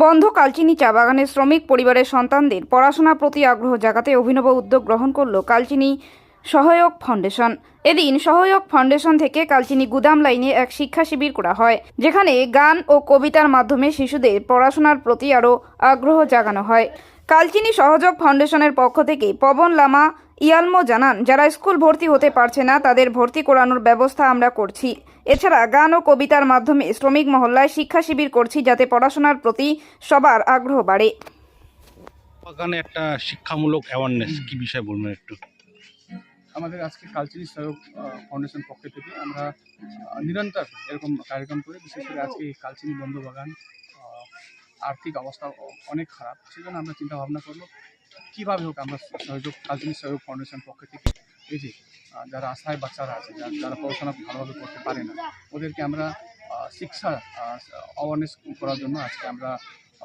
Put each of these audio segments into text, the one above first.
বন্ধ কালচিনি চা বাগানের শ্রমিক পরিবারের সন্তানদের পড়াশোনার প্রতি আগ্রহ জাগাতে অভিনব উদ্যোগ গ্রহণ করল কালচিনি সহায়ক ফাউন্ডেশন। এদিন সহায়ক ফাউন্ডেশন থেকে কালচিনি গুদাম লাইনে এক শিক্ষা শিবির করা হয়, যেখানে গান ও কবিতার মাধ্যমে শিশুদের পড়াশোনার প্রতি আরও আগ্রহ জাগানো হয়। কালচিনি সহযোগ ফাউন্ডেশনের পক্ষ থেকে পবন লামা ইয়ালমো জানান যারা স্কুল ভর্তি হতে পারছে না তাদের ভর্তি করানোর ব্যবস্থা আমরা করছি। এছাড়া গান ও কবিতার মাধ্যমে শ্রমিক মহল্লায় শিক্ষা শিবির করছি যাতে পড়াশোনার প্রতি সবার আগ্রহ বাড়ে। বাগানে একটা শিক্ষামূলক অ্যাওয়ারনেস কি বিষয় বলবেন একটু? আমাদের আজকে কালচারি সহযোগ ফাউন্ডেশন পক্ষ থেকে আমরা নিরন্তর এরকম কার্যক্রম করি বিশেষ করে আজকে কালচিনি বন্ধ বাগান আর্থিক অবস্থা অনেক খারাপ। সেজন্য আমরা চিন্তা ভাবনা করল কীভাবে হোক আমরা সহযোগ কালচিনি সহযোগ ফাউন্ডেশন পক্ষ থেকে এই যে যারা আশায় বাচ্চারা আছে যারা পড়াশোনা ভালোভাবে করতে পারে না, ওদেরকে আমরা শিক্ষা অ্যাওয়ারনেস করার জন্য আজকে আমরা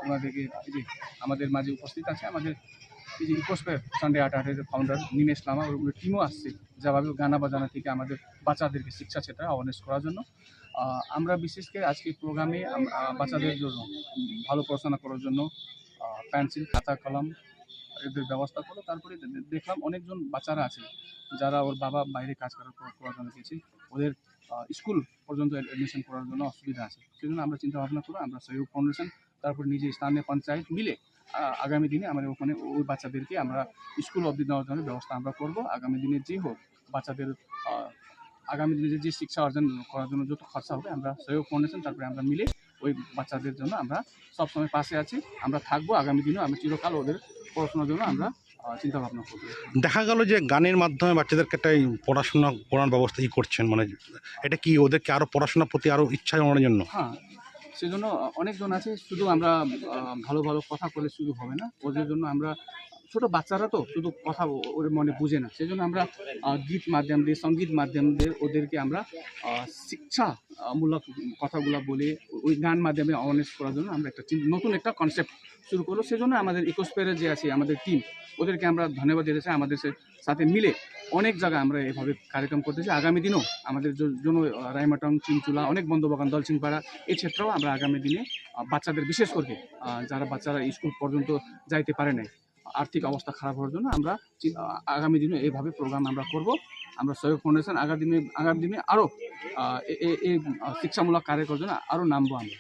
ওনাদেরকে এই যে আমাদের মাঝে উপস্থিত আছে, আমাদের এই যে ইকোস্পেয়ার সানডে আট আটের ফাউন্ডার নিমেশ লামা ওর টিমও আসছে, যেভাবে গানা বাজানা থেকে আমাদের বাচ্চাদেরকে শিক্ষা, সেটা অ্যাওয়ারনেস করার জন্য। আমরা বিশেষ করে আজকে প্রোগ্রামে বাচ্চাদের জন্য, ভালো পড়াশোনা করার জন্য পেন্সিল খাতা, কলম, এদের ব্যবস্থা করল তারপরে দেখলাম অনেকজন বাচ্চারা আছে, যারা ওর বাবা বাইরে কাজ করার কর- করার জন্য গেছে, ওদের স্কুল পর্যন্ত অ্যাডমিশন করার জন্য অসুবিধা আছে। সেজন্য আমরা চিন্তা ভাবনা করে আমরা সহযোগ ফাউন্ডেশন তারপর নিজে স্থানীয় পঞ্চায়েত মিলে আগামী দিনে আমাদের ওখানে ওই বাচ্চাদেরকে আমরা স্কুল অবধি নেওয়ার জন্য ব্যবস্থা আমরা করব। আগামী দিনে যে হোক বাচ্চাদের আগামী দিনে যে- শিক্ষা অর্জন করার জন্য যত খরচা হবে আমরা সহযোগ ফাউন্ডেশন তারপরে আমরা মিলে ওই বাচ্চাদের জন্য আমরা সবসময় পাশে আছি। আমরা থাকব আগামী দিনেও আমরা চিরকাল ওদের পড়াশোনার জন্য আমরা চিন্তা ভাবনা করব। দেখা গেল যে গানের মাধ্যমে বাচ্চাদেরকে একটা এই পড়াশোনা করার ব্যবস্থা কি করছেন? মানে এটা কি ওদেরকে আরও পড়াশোনার প্রতি আরও ইচ্ছা জন্মানোর জন্য? হ্যাঁ সেজন্য অনেকজন আছে। শুধু আমরা ভালো ভালো কথা বলে শুধু হবে না। ওদের জন্য আমরা ছোট বাচ্চারা তো শুধু কথা ও- ওদের মনে বুঝে না। সেজন্য আমরা গীত মাধ্যম দিয়ে সংগীত মাধ্যম দিয়ে ওদেরকে আমরা আহ, শিক্ষা মূলক কথাগুলো বলে ওই গান মাধ্যমে অ্যাওয়ারনেস করার জন্য আমরা একটা নতুন একটা কনসেপ্ট শুরু করল। সেজন্য আমাদের ইকোস্পেয়ারের যে আছে আমাদের টিম ওদেরকে আমরা ধন্যবাদ দিতে চাই। আমাদের সাথে মিলে অনেক জায়গায় আমরা এভাবে কার্যক্রম করতেছি আগামী দিনেও আমাদের জন্য রায়মাটং চিনচুলা অনেক বন্ধবাগান দলচিংপাড়া এই ক্ষেত্রেও আমরা আগামী দিনে বাচ্চাদের বিশেষ করে যারা বাচ্চারা স্কুল পর্যন্ত যাইতে পারে নাই আর্থিক অবস্থা খারাপ হওয়ার জন্য আমরা আগামী দিনে এইভাবে প্রোগ্রাম আমরা করব। আমরা সহযোগ ফাউন্ডেশন আগামী দিনে আগামী দিনে আরও এই শিক্ষামূলক কার্যের জন্য আরও নামবো আমরা।